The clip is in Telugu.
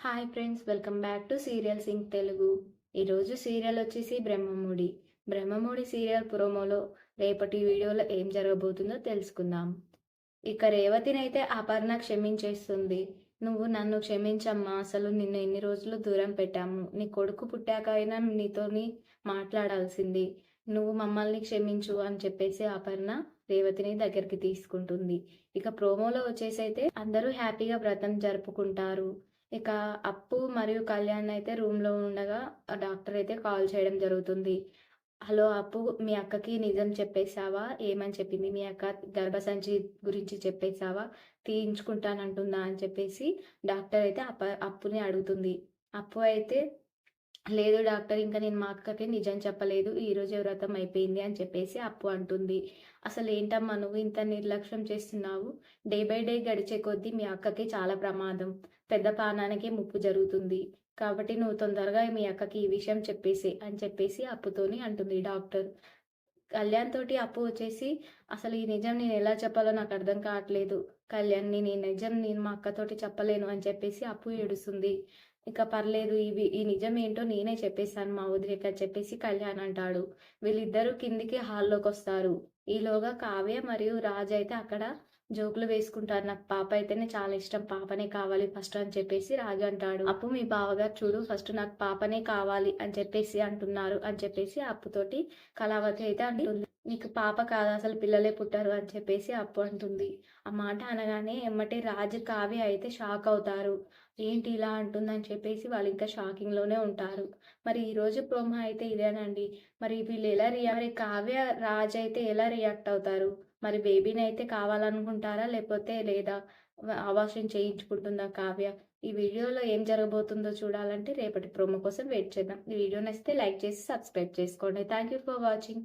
Hi friends welcome back to serial sing Telugu ఈరోజు సీరియల్ వచ్చేసి బ్రహ్మముడి బ్రహ్మముడి సీరియల్ ప్రోమోలో రేపటి వీడియోలో ఏం జరగబోతుందో తెలుసుకుందాం. ఇక రేవతినైతే అపర్ణ క్షమించేస్తుంది. నువ్వు నన్ను క్షమించమ్మా అసలు నిన్ను ఎన్ని రోజులు దూరం పెట్టాము. నీ కొడుకు పుట్టాక అయినా నీతోని మాట్లాడాల్సింది. నువ్వు మమ్మల్ని క్షమించు అని చెప్పేసి అపర్ణ రేవతిని దగ్గరికి తీసుకుంటుంది. ఇక ప్రోమోలో వచ్చేసి అయితే అందరూ హ్యాపీగా వ్రతం జరుపుకుంటారు. ఇక అప్పు మరియు కళ్యాణ్ అయితే రూమ్లో ఉండగా డాక్టర్ అయితే కాల్ చేయడం జరుగుతుంది. హలో అప్పు మీ అక్కకి నిజం చెప్పేశావా? ఏమని చెప్పింది? మీ అక్క గర్భసంచి గురించి చెప్పేశావా? తీయించుకుంటానంటుందా? అని చెప్పేసి డాక్టర్ అయితే అప్ప అప్పుని అడుగుతుంది. అప్పు అయితే లేదు డాక్టర్ ఇంకా నేను మా అక్కకి నిజం చెప్పలేదు. ఈ రోజు వ్రతం అయిపోయింది అని చెప్పేసి అప్పు అంటుంది. అసలు ఏంటమ్మా నువ్వు ఇంత నిర్లక్ష్యం చేస్తున్నావు? డే బై డే గడిచే కొద్దీ మీ అక్కకి చాలా ప్రమాదం. పెద్ద ప్రాణానికి ముప్పు జరుగుతుంది. కాబట్టి నువ్వు తొందరగా మీ అక్కకి ఈ విషయం చెప్పేసి అని చెప్పేసి అప్పుతోని అంటుంది డాక్టర్. కళ్యాణ్ తోటి అప్పు వచ్చేసి అసలు ఈ నిజం నేను ఎలా చెప్పాలో నాకు అర్థం కావట్లేదు. కళ్యాణ్ నేను ఈ నిజం నేను మా అక్కతోటి చెప్పలేను అని చెప్పేసి అప్పు ఏడుస్తుంది. ఇక పర్లేదు ఇవి ఈ నిజం ఏంటో నేనే చెప్పేశాను మా వదిలేక చెప్పేసి కళ్యాణ్ అంటాడు. వీళ్ళిద్దరూ కిందికి హాల్లోకి వస్తారు. ఈలోగా కావ్య మరియు రాజ్ అయితే అక్కడ జోకులు వేసుకుంటారు. నాకు పాప అయితేనే చాలా ఇష్టం. పాపనే కావాలి ఫస్ట్ అని చెప్పేసి రాజు అంటాడు. అప్పు మీ బావగారు చూడు ఫస్ట్ నాకు పాపనే కావాలి అని చెప్పేసి అంటున్నారు అని చెప్పేసి అప్పుతోటి కళావతి అయితే అంటుంది. నీకు పాప కాదు అసలు పిల్లలే పుట్టారు అని చెప్పేసి అప్పు అంటుంది. ఆ మాట అనగానే ఎమ్మటే రాజు కావ్య అయితే షాక్ అవుతారు. ఏంటి ఇలా అంటుందని చెప్పేసి వాళ్ళు ఇంకా షాకింగ్లోనే ఉంటారు. మరి ఈ రోజు ప్రోమో అయితే ఇదేనండి. మరి వీళ్ళు ఎలా రియా మరి కావ్య రాజు అయితే ఎలా రియాక్ట్ అవుతారు? మరి బేబీని అయితే కావాలనుకుంటారా లేకపోతే లేదా? అవాసం చేయించుకుంటుందా కావ్య? ఈ వీడియోలో ఏం జరగబోతుందో చూడాలంటే రేపటి ప్రోమో కోసం వెయిట్ చేద్దాం. ఈ వీడియో నచ్చితే లైక్ చేసి సబ్స్క్రైబ్ చేసుకోండి. Thank you for watching.